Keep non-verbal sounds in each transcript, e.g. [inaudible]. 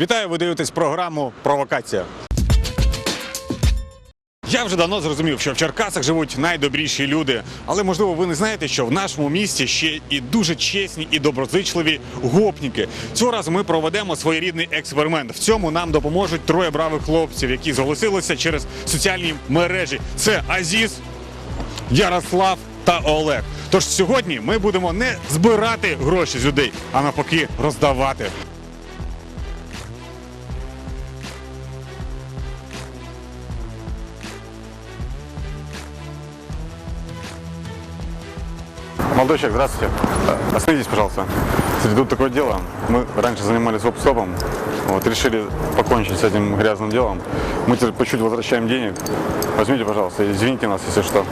Вітаю, ви дивитесь програму Провокація. Я вже давно зрозумів, що в Черкасах живуть найдобріші люди, але можливо ви не знаєте, що в нашому місті ще і дуже чесні і доброзичливі гопніки. Цього разу ми проведемо своєрідний експеримент. В цьому нам допоможуть троє бравих хлопців, які зголосилися через соціальні мережі. Це Азіз, Ярослав та Олег. Тож сьогодні ми будемо не збирати гроші з людей, а навпаки роздавати. Молодой человек, здравствуйте. Э, Остановитесь, пожалуйста. Кстати, тут такое дело. Мы раньше занимались гоп-стопом. Вот, решили покончить с этим грязным делом. Мы теперь по чуть возвращаем денег. Возьмите, пожалуйста, извините нас, если что.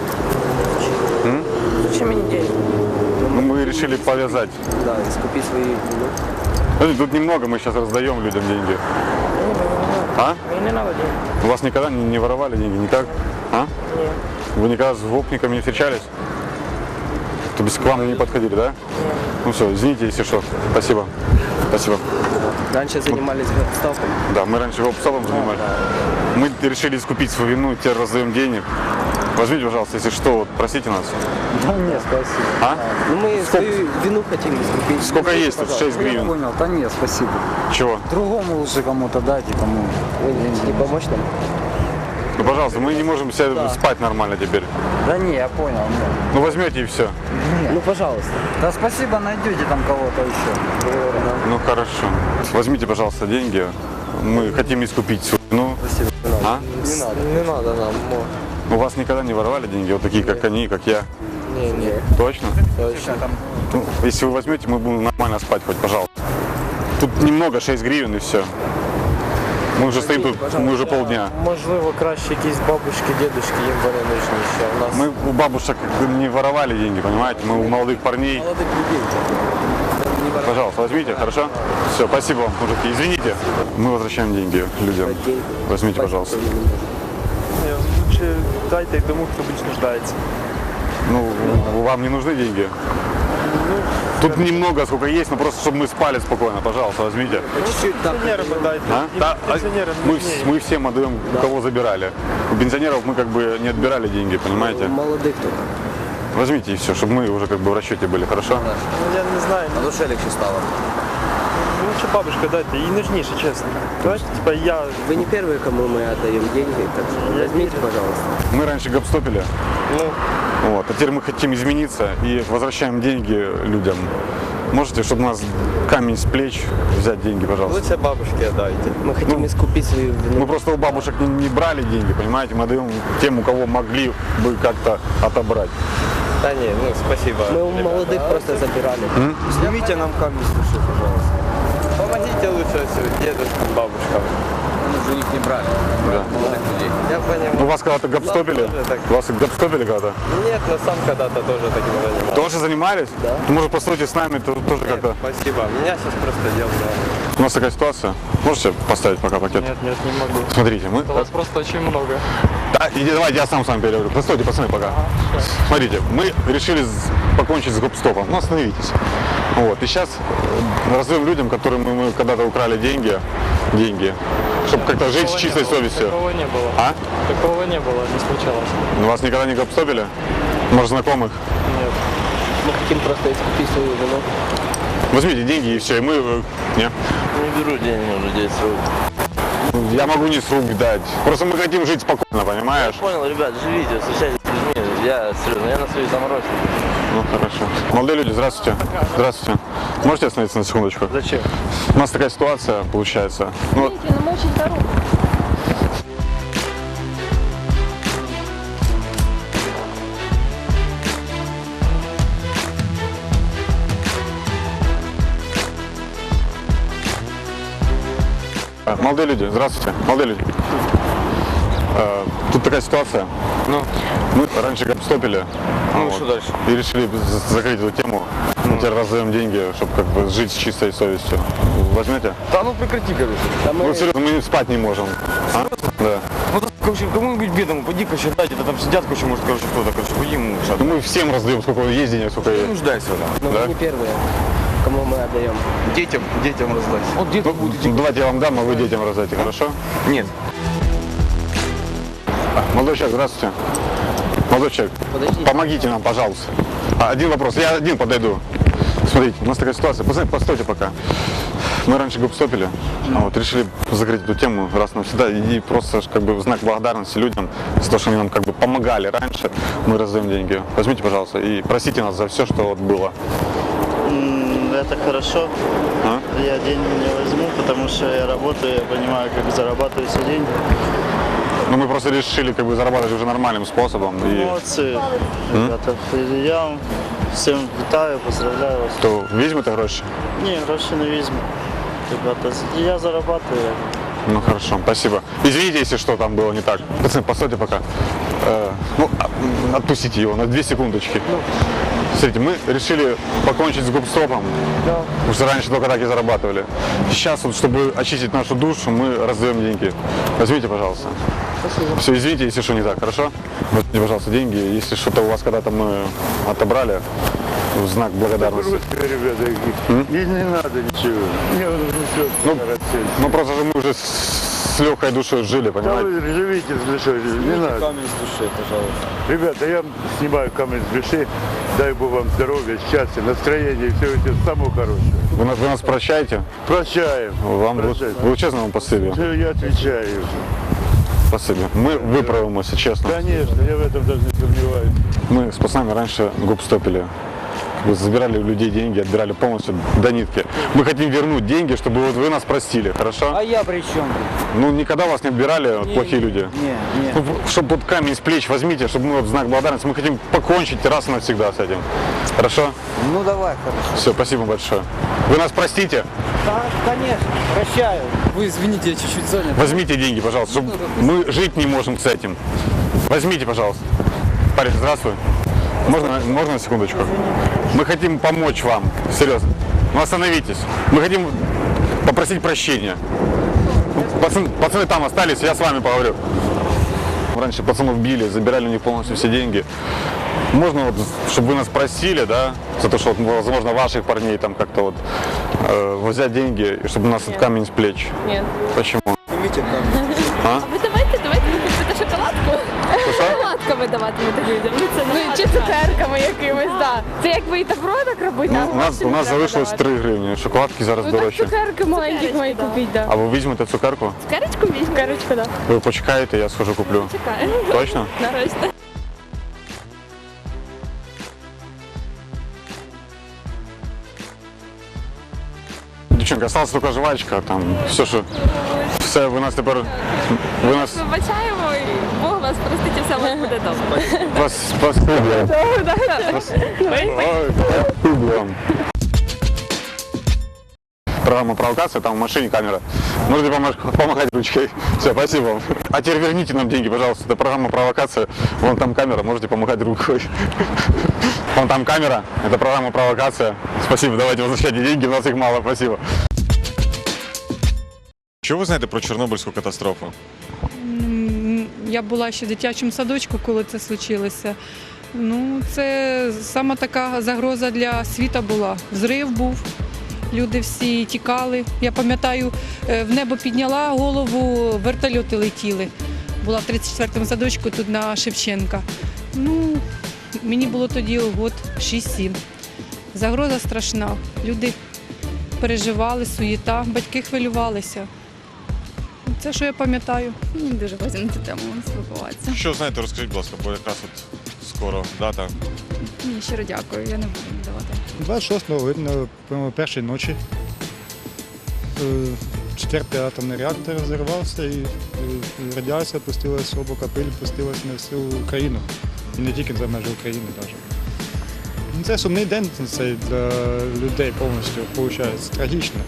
Зачем мне деньги? Ну, мы решили повязать. Да, искупи свои вины. Знаете, тут немного, мы сейчас раздаем людям деньги. А? Мне не надо денег. У вас никогда не, не воровали деньги? Никак? А? Нет. Вы никогда с гопниками не встречались? То есть к вам не подходили, да? Ну все, извините, если что. Спасибо. Спасибо. Раньше занимались стопом. Да, мы раньше гоп-стопом занимались. Мы решили искупить свою вину, теперь раздаем денег. Возьмите, пожалуйста, если что, вот, простите нас. Да нет, спасибо. А? Ну мы свою вину хотим искупить. Сколько Скажите, есть тут? пожалуйста. 6 Я гривен. понял, да нет, спасибо. Чего? Другому лучше кому-то дайте, кому. Вы не помочь нам? Ну, пожалуйста, мы не можем себя спать нормально теперь. Да не, я понял, нет. Ну, возьмете и все. Ну, пожалуйста. Да спасибо, найдете там кого-то еще. Ну, хорошо. Возьмите, пожалуйста, деньги. Мы хотим искупить свою вину. Спасибо. А? Не надо. Не надо нам. У вас никогда не воровали деньги, вот такие, как они, как я? Не, не. Точно? Ну, если вы возьмете, мы будем нормально спать хоть, пожалуйста. Тут немного, 6 гривен и все. Мы уже стоим тут, мы уже полдня. Можливо, краще якісь бабушки, дідушки, їм вони нужніші. У нас Мы у бабушек не воровали деньги, понимаете? Мы у молодых парней. Молодых людей. Пожалуйста, возьмите, хорошо? Все, спасибо вам, мужики. Извините. Мы возвращаем деньги людям. Возьмите, пожалуйста. Ні, лучше дайте тому, хто більш нуждається. Ну, вам не нужны деньги? Тут немного, сколько есть, но просто, чтобы мы спали спокойно. Пожалуйста, возьмите. Чуть-чуть так. Пенсіонерам дайте. А? Їм Да, а пенсіонерам мы, нужнее. вс- мы всем отдаем, у кого забирали. У пенсионеров мы как бы не отбирали деньги, понимаете? Молодых только. Возьмите и все, чтобы мы уже как бы в расчете были, хорошо? Ну, я не знаю. На душе легче стало. Лучше бабушка дайте, їй нужніше, чесно. Давайте, типа, я... Вы не первые, кому мы отдаем деньги, так что возьмите, пожалуйста. Мы раньше гопстопили, Ну, вот, а теперь мы хотим измениться и возвращаем деньги людям. Можете, чтобы у нас камень с плеч взять деньги, пожалуйста? лучше бабушки дайте. Мы хотим искупить свою вину. Мы просто у бабушек не, не брали деньги, понимаете? Мы даем тем, у кого могли бы как-то отобрать. Та ні, ну, спасибо. Мы у молодых просто забирали. Снимите нам камни с души, лучше дедушкам, бабушкам. Мы же их не брали. Да. Молодых людей. Я понимаю. Ну, вас когда-то гопстопили? так. Вас гопстопили когда-то? Нет, но сам когда-то тоже таким занимался. Тоже занимались? Да. Ну, может, постойте с нами, то- тоже как-то... Спасибо. Меня сейчас просто дел У нас такая ситуация. Можете поставить пока пакет? Нет, нет, не могу. Смотрите, мы... У вас просто очень много. Да, иди, давайте я сам с вами переговорю. Постойте, пацаны, пока. Смотрите, мы решили покончить с гоп-стопом. Ну, остановитесь. Вот, и сейчас раздаем людям, которым мы, мы когда-то украли деньги, деньги, чтобы как-то жить с чистой было. совестью. Такого не было. А? Такого не было, не случалось. Ну, Вас никогда не гоп-стопили? Может, знакомых? Нет. Мы хотим просто искупить свою вину. Возьмите деньги и все, и мы... э, Не? Не беру деньги уже 10 рук. Я могу не с рук дать. Просто мы хотим жить спокойно, понимаешь? Понял, ребят, живите, встречайтесь с людьми. Я серьезно, я на своей заморозке. Ну, хорошо. Молодые люди, здравствуйте. Здравствуйте. Можете остановиться на секундочку? Зачем? У нас такая ситуация получается. Ну, вот Извините, но мы очень торопимся. Молодые люди, здравствуйте. Молодые люди. Э, Тут такая ситуация. Ну, мы раньше гопстопили. Ну, вот, что дальше? И решили за- закрыть эту тему. Мы теперь раздаем деньги, чтобы как бы жить с чистой совестью. Возьмете? Да ну прекрати, короче. Ну, серьезно, мы спать не можем. А? Да. Ну, так, короче, кому-нибудь бедному, поди, короче, дать, это там сидят, короче, может, короче, кто-то, короче, поди ему, Ну, мы всем раздаем, сколько есть денег, сколько Не есть. нуждайся в этом. Но Да? вы не первые. Кому мы отдаем? Детям, детям раздать. Вот где Давайте я вам дам, а вы детям раздайте, хорошо? Нет. Молодой человек, здравствуйте. Молодой человек, Подождите. помогите нам, пожалуйста. А, Один вопрос, я один подойду. Смотрите, у нас такая ситуация. Пацаны, постойте пока. Мы раньше губстопили, а вот решили закрыть эту тему раз навсегда. И просто как бы в знак благодарности людям за то, что они нам как бы помогали раньше. Мы раздаем деньги. Возьмите, пожалуйста, и простите нас за все, что вот было М, Это хорошо. А? Я деньги не возьму, потому что я работаю, я понимаю, как зарабатываются деньги. Но мы просто решили как бы зарабатывать уже нормальным способом. И Молодцы, ребята. Я вам всім вітаю, поздравляю вас. то візьмете гроші? Ні, гроші не візьму. Ребята, я зарабатываю. Ну хорошо, спасибо. Извините, если что там было не так. Пацаны, постойте пока. Э, ну, а, м, отпустите его на две секундочки. Смотрите, мы решили покончить с губстопом. Потому что раньше только так и зарабатывали. Сейчас, вот, чтобы очистить нашу душу, мы раздаем деньги. Возьмите, пожалуйста. Все, извините, если что не так, хорошо? Возьмите, пожалуйста, деньги. Если что-то у вас когда-то мы отобрали, в знак благодарности. ребята, не, не надо ничего. Мне ничего Ну, ну, Ну просто же мы уже с, легкой душой жили, да понимаете? вы живите с душой, не надо. Камень с души, пожалуйста. Ребята, я снимаю камень с души. Дай Бог вам здоровья, счастья, настроения, всего этого самого хорошего. Вы нас, вы нас прощаете? Прощаем. Вам Прощайте. величезно вам спасибо. Все, я отвечаю. Спасибо. Мы выправимся, честно. Конечно, я в этом даже не сомневаюсь. Мы с пацанами раньше губ стопили. Забирали у людей деньги, отбирали полностью до нитки. Мы хотим вернуть деньги, чтобы вот вы нас простили, хорошо? А я при чем? Ну, никогда вас не отбирали плохие люди. Не, не. Ну, чтобы вот камень с плеч возьмите, чтобы мы вот знак благодарности, мы хотим покончить раз и навсегда с этим. Хорошо? Ну давай, хорошо. Все, спасибо большое. Вы нас простите? Да, конечно, прощаю. Вы извините, я чуть-чуть занят. Возьмите деньги, пожалуйста, чтобы мы жить не можем с этим. Возьмите, пожалуйста. Парень, здравствуй. Можно, можно на секундочку? Мы хотим помочь вам, серьезно. Ну остановитесь. Мы хотим попросить прощения. Пацаны, пацаны там остались, я с вами поговорю. Раньше пацанов били, забирали у них полностью все деньги. Можно вот, чтобы вы нас просили, да, за то, что, вот, возможно, ваших парней там как-то вот э, взять деньги, и чтобы у нас этот камень с плеч. Нет. Почему? Снимите камень. А? Шоколадку. Шоколадками даватимете людям. Ну, це ну, чи цукерками якимись, да. Це як ви і добро так робите, Ну, а у нас, гроші у не нас треба залишилось давати. 3 гривні. Шоколадки зараз Ну так дорожчі. цукерки маленькі мої купіть, да. А ви візьмете цукерку? Цукерочку візьму. Цукерочку, да. Ви почекаєте, я схожу куплю. Чекаю. Точно? Нарешті. Дівчинка, осталась тільки жвачка, там все, що все, ви нас тепер. Ви нас Вибачаємо і Бог вас простить, і все у вас буде добре. вас спасибо. Ой, спасибо вам. Программа провокация, там в машине камера. Можете помож- помахать ручкой. Все, спасибо вам. А теперь верните нам деньги, пожалуйста. Это программа провокация. Вон там камера, можете помахать рукой. Вон там камера, это программа провокация. Спасибо, давайте возвращайте деньги, у нас их мало, спасибо. Що ви знаєте про Чорнобильську катастрофу? Я була ще в дитячому садочку, коли це случилося. Ну, це сама така загроза для світа була. Взрив був, люди всі тікали. Я пам'ятаю, е, в небо підняла голову, вертольоти летіли. Була в 34-му садочку тут на Шевченка. Ну, мені було тоді год 6-7. Загроза страшна. Люди переживали, суєта, батьки хвилювалися. Це що я пам'ятаю. Не дуже хочу на цю тему спілкуватися. Що знаєте, розкажіть, будь ласка, бо якраз от скоро дата. Ні, щиро дякую, я не буду давати. 26 липня, по першої ночі, е, четвертий атомний реактор розірвався і е, радіація пустилася, облака пилі пустилася на всю Україну. І не тільки за межі України навіть. Ну, Це сумний день це для людей повністю виходить. Трагічно.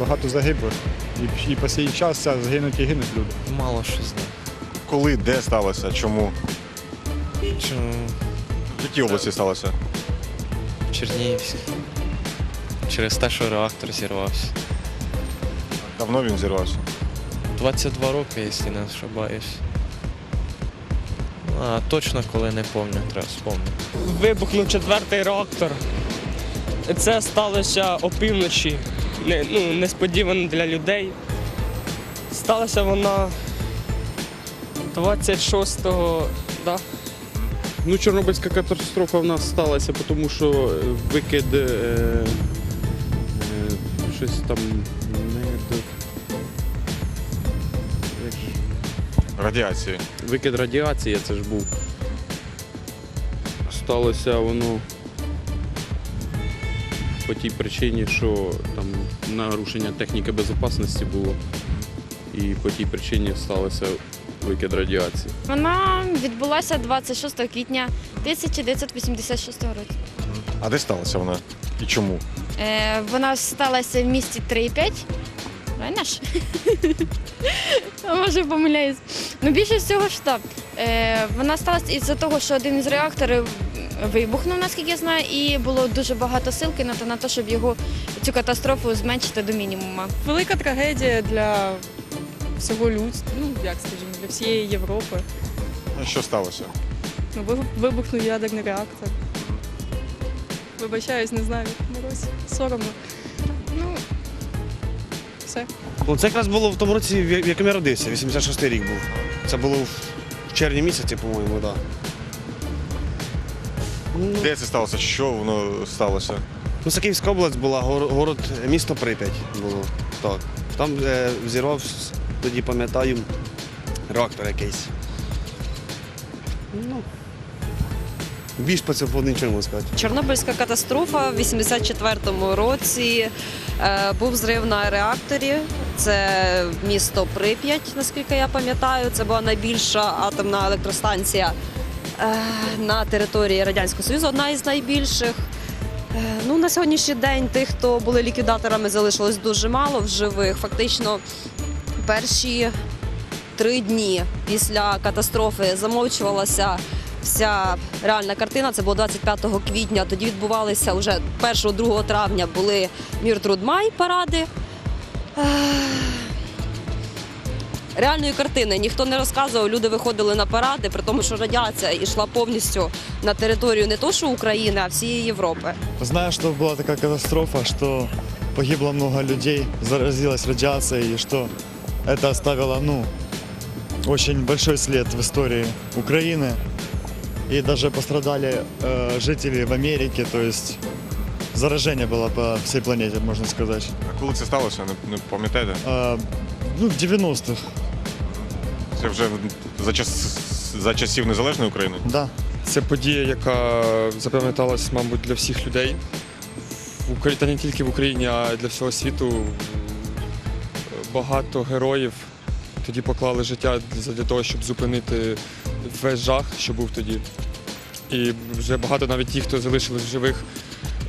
Багато загиблих. І, і по сей час це згинуть і гинуть люди. Мало що знаю. Коли, де сталося, чому? Чому В якій області сталося? Чернігівський. Через те, що реактор зірвався. Давно він зірвався. 22 роки, якщо не ошибаюсь. А точно коли не пам'ятаю, треба вспомнити. Вибухнув четвертий реактор. Це сталося опівночі, не, ну, несподівано для людей. Сталося вона 26-го, да. Ну, Чорнобильська катастрофа в нас сталася, тому що е, викид е, е, щось там Радіації. Викид радіації це ж був. Сталося воно по тій причині, що там нарушення техніки безпечності було. І по тій причині сталося викид радіації. Вона відбулася 26 квітня 1986 року. А де сталася вона? І чому? Е, вона сталася в місті 3,5. Напевне. [laughs] Може помиляюсь. Ну більше всього ж так. Е, Вона сталася із-за того, що один із реакторів вибухнув, наскільки я знаю, і було дуже багато сил кинуто на те, щоб його цю катастрофу зменшити до мінімума. Велика трагедія для всього людства, ну як скажімо, для всієї Європи. А Що сталося? Ну, вибухнув ядерний реактор. Вибачаюсь, не знаю. Морозь соромно. Ну, все. Ну, це якраз було в тому році, в якому я родився, 86-й рік був. Це було в червні місяці, по-моєму, так. Да. Де це сталося? Що воно сталося? Ну, це Київська область була, гор- город, місто Прип'ять було. Так. Там е, взірвався, тоді пам'ятаю, реактор якийсь. Ну, більш по цьому поводу нічого не можу сказати. Чорнобильська катастрофа в 84-му році е, був зрив на реакторі. Це місто Прип'ять, наскільки я пам'ятаю. Це була найбільша атомна електростанція е, на території Радянського Союзу, одна із найбільших. Е, ну, на сьогоднішній день тих, хто були ліквідаторами, залишилось дуже мало в живих. Фактично, перші три дні після катастрофи замовчувалася вся реальна картина. Це було 25 квітня. Тоді відбувалися вже 1-2 травня були Міртрудмай паради. Ех, Реальної картини ніхто не розказував. Люди виходили на паради, при тому, що радіація йшла повністю на територію не то, що України, а всієї Європи. Знаю, что была такая катастрофа, что погибло много людей, заразилась радиацией, и что это оставило, ну, очень большой след в истории Украины. И даже пострадали э, жители в Америке, то есть заражение было по всей планете, можно сказать. А коли це сталося? Не, не пам'ятаєте? Ну, в 90-х, Це вже за час за часів незалежної України? да. Це подія, яка запам'яталась, мабуть, для всіх людей. В Україні, та не тільки в Україні, а й для всього світу. Багато героїв тоді поклали життя для того, щоб зупинити весь жах, що був тоді. І вже багато навіть ті, хто залишились в живих,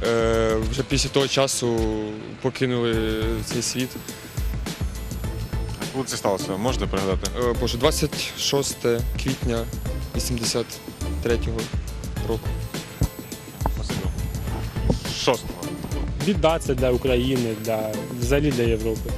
е, вже після того часу покинули цей світ. Коли це сталося? Можете пригадати? Е, Боже, 26 квітня 83-го року. Шостого. Це для України, для взагалі для Європи.